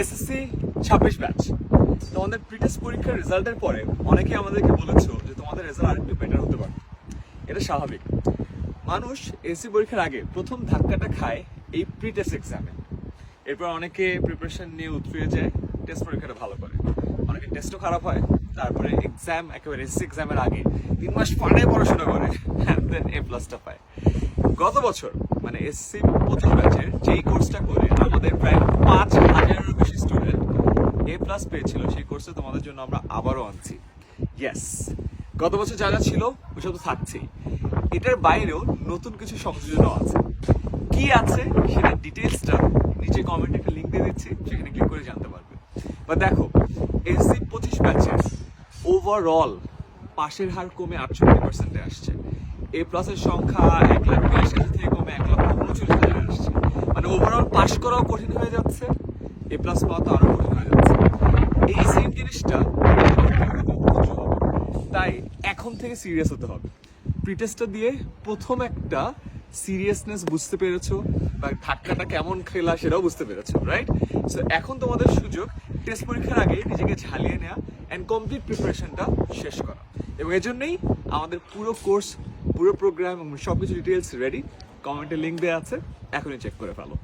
SSC ছাব্বিশ batch তোমাদের pretest পরীক্ষার রেজাল্টের পরে অনেকে আমাদেরকে বলেছ যে তোমাদের রেজাল্ট আরেকটু বেটার হতে পারে। এটা স্বাভাবিক। মানুষ এসসি পরীক্ষার আগে প্রথম ধাক্কাটা খায় এই প্রি টেস্ট এক্সামে এরপর অনেকে প্রিপারেশন নিয়ে উতরিয়ে যায় টেস্ট পরীক্ষাটা ভালো করে। অনেকে টেস্টও খারাপ হয়, তারপরে এক্সাম একেবারে এসসি এক্সামের আগে তিন মাস পরে পড়াশোনা করে দেন এ প্লাসটা পায়। গত বছর মানে এসসি পঁচিশ ব্যাচের যেই প্লাস পেয়েছিল সেই কোর্সে, তোমাদের জন্য আমরা আবারও আনছি। ইয়েস গত বছর যা যা ছিল, ওইসব তো থাকছেই। এটার বাইরেও নতুন কিছু সংযোজনও আছে। কি আছে সেটা ডিটেলসটা নিচে কমেন্টে একটা লিঙ্ক দিয়ে দিচ্ছি, সেখানে ক্লিক করে জানতে পারবে। বা দেখো এসসি পঁচিশ ব্যাচের ওভারঅল পাশের হার কমে আটষট্টি পার্সেন্টে আসছে। এ প্লাসের সংখ্যা এক লাখ বিয়াল্লিশ হাজার থেকে কমে এক লক্ষ উনচল্লিশ হাজারে আসছে। মানে ওভারঅল পাশ করাও কঠিন হয়ে যাচ্ছে। এ প্লাস পাওয়া তো আরও কঠিন হয়ে যাচ্ছে। এই সেম জিনিসটা তাই এখন থেকে সিরিয়াস হতে হবে। প্রিটেস্টটা দিয়ে প্রথম একটা সিরিয়াসনেস বুঝতে পেরেছ বা ধাক্কাটা কেমন খেলা সেটাও বুঝতে পেরেছ রাইট সো এখন তোমাদের সুযোগ টেস্ট পরীক্ষার আগে নিজেকে ঝালিয়ে নেওয়া অ্যান্ড কমপ্লিট প্রিপারেশনটা শেষ করা। এবং এজন্যই আমাদের পুরো কোর্স পুরো প্রোগ্রাম এবং সব কিছু ডিটেলস রেডি কমেন্টে লিঙ্ক দেওয়া আছে, এখনই চেক করে ফেলো।